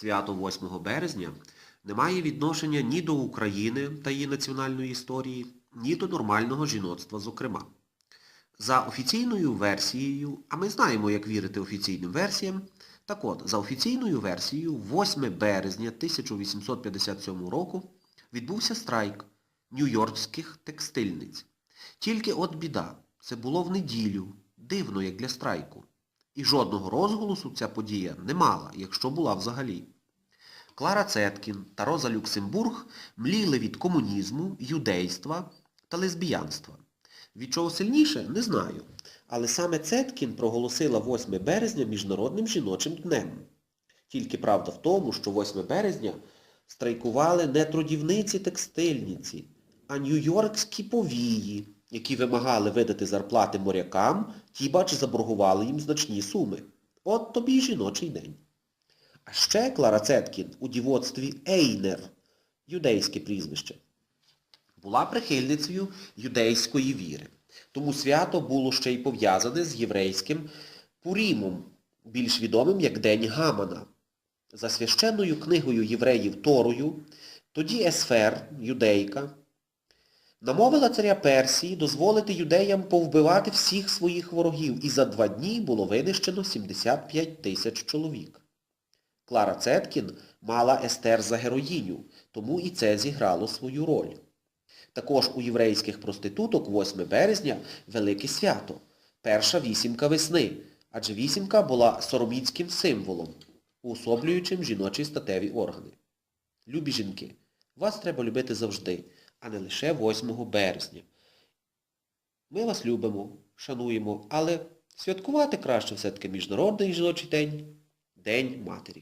Свято 8 березня не має відношення ні до України та її національної історії, ні до нормального жіноцтва зокрема. За офіційною версією, а ми знаємо, як вірити офіційним версіям, так от, за офіційною версією, 8 березня 1857 року відбувся страйк нью-йоркських текстильниць. Тільки от біда, це було в неділю, дивно як для страйку. І жодного розголосу ця подія не мала, якщо була взагалі. Клара Цеткін та Роза Люксембург мліли від комунізму, юдейства та лесбіянства. Від чого сильніше, не знаю. Але саме Цеткін проголосила 8 березня Міжнародним жіночим днем. Тільки правда в тому, що 8 березня страйкували не трудівниці-текстильниці, а нью-йоркські повії, які вимагали видати зарплати морякам, ті, бач, заборгували їм значні суми. От тобі й жіночий день. А ще Клара Цеткін у дівоцтві Ейнер, юдейське прізвище, була прихильницею юдейської віри. Тому свято було ще й пов'язане з єврейським Пурімом, більш відомим як День Гамана. За священною книгою євреїв Торою, тоді Есфер, юдейка, намовила царя Персії дозволити юдеям повбивати всіх своїх ворогів, і за два дні було винищено 75 тисяч чоловік. Клара Цеткін мала Естер за героїню, тому і це зіграло свою роль. Також у єврейських проституток 8 березня велике свято, перша вісімка весни, адже вісімка була сороміцьким символом, уособлюючим жіночі статеві органи. Любі жінки, вас треба любити завжди, а не лише 8 березня. Ми вас любимо, шануємо, але святкувати краще все-таки Міжнародний жіночий день, День матері.